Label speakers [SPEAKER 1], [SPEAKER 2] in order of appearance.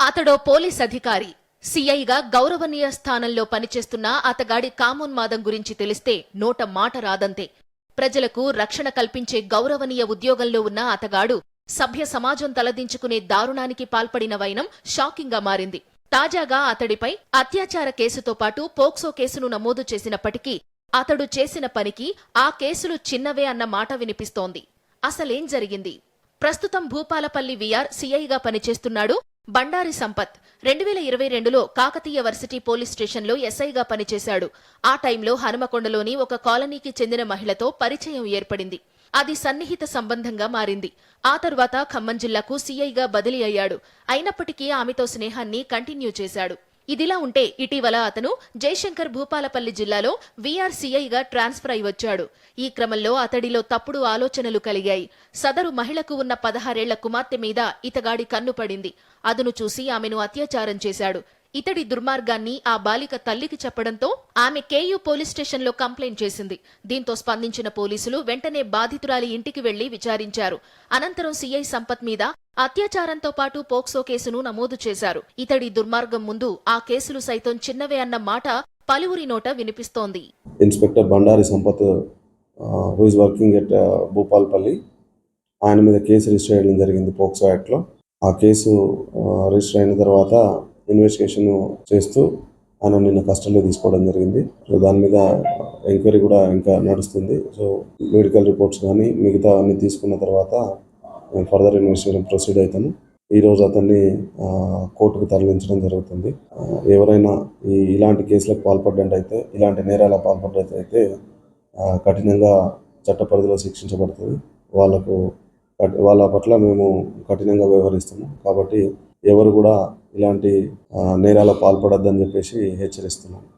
[SPEAKER 1] అతడో police అధికారి. సిఐగా గౌరవనీయ స్థానంలో పనిచేస్తున్న అతగాడి కామోన్మాదం గురించి తెలిస్తే నోట మాట రాదంతే. ప్రజలకు రక్షణ కల్పించే గౌరవనీయ ఉద్యోగంలో ఉన్న అతగాడు సభ్య సమాజం తలదించుకునే దారుణానికి పాల్పడిన వైనం షాకింగ్గా మారింది. తాజాగా అతడిపై అత్యాచార కేసుతో పాటు పోక్సో కేసును నమోదు చేసినప్పటికీ అతడు చేసిన పనికి ఆ కేసులు చిన్నవే అన్న మాట వినిపిస్తోంది. అసలేం జరిగింది? ప్రస్తుతం భూపాలపల్లి విఆర్ సిఐగా పనిచేస్తున్నాడు బండారి సంపత్ రెండు వేల ఇరవై రెండులో కాకతీయ వర్సిటీ పోలీస్ స్టేషన్లో ఎస్ఐగా పనిచేశాడు. ఆ టైంలో హనుమకొండలోని ఒక కాలనీకి చెందిన మహిళతో పరిచయం ఏర్పడింది. అది సన్నిహిత సంబంధంగా మారింది. ఆ తర్వాత ఖమ్మం జిల్లాకు సీఐగా బదిలీ అయ్యాడు. అయినప్పటికీ ఆమెతో స్నేహాన్ని కంటిన్యూ చేశాడు. ఇదిలా ఉంటే ఇటీవల అతను జయశంకర్ భూపాలపల్లి జిల్లాలో వీఆర్సీఐగా ట్రాన్స్ఫర్ అయి వచ్చాడు. ఈ క్రమంలో అతడిలో తప్పుడు ఆలోచనలు కలిగాయి. సదరు మహిళకు ఉన్న పదహారేళ్ళ కుమార్తె మీద ఇతగాడి కన్ను పడింది. అదును చూసి ఆమెను అత్యాచారం చేశాడు. ఇతడి దుర్మార్గాన్ని ఆ బాలిక తల్లికి చెప్పడంతో ఆమె కేయూ పోలీస్ స్టేషన్లో కంప్లైంట్ చేసింది. దీంతో స్పందించిన పోలీసులు వెంటనే బాధితురాలి ఇంటికి వెళ్ళి విచారించారు. అనంతరం సీఐ సంపత్ మీద అత్యాచారంతో పాటు పోక్సో కేసును నమోదు చేశారు. ఇతడి దుర్మార్గం ముందు ఆ కేసులు సైతం చిన్నవే అన్న మాట పలువురి నోట వినిపిస్తోంది.
[SPEAKER 2] Inspector Bandari Sampath who working at Bhupalpalli ఆయన మీద కేసు రిజిస్టర్ చేయడం జరిగింది పోక్సో యాక్ట్లో. ఆ కేసు రిజిస్టర్ అయిన తర్వాత ఇన్వెస్టిగేషన్ చేస్తూ ఆయన నిన్న కస్టడీలో తీసుకోవడం జరిగింది. సో దాని మీద ఎంక్వైరీ కూడా ఇంకా నడుస్తుంది. సో మెడికల్ రిపోర్ట్స్ కానీ మిగతా అన్ని తీసుకున్న తర్వాత ఫర్దర్ ఇన్వెస్టిగేషన్ ప్రొసీడ్ అవుతాను. ఈ రోజు అతన్ని కోర్టుకు తరలించడం జరుగుతుంది. ఎవరైనా ఈ ఇలాంటి కేసులకు పాల్పడ్డట్టయితే ఇలాంటి నేరాల పాల్పడ్డట్టయితే కఠినంగా చట్ట పరిధిలో శిక్షించబడుతుంది. వాళ్ళకు వాళ్ళ పట్ల మేము కఠినంగా వ్యవహరిస్తాము. కాబట్టి ఎవరు కూడా ఇలాంటి నేరాల పాల్పడొద్దని చెప్పేసి హెచ్చరిస్తున్నాను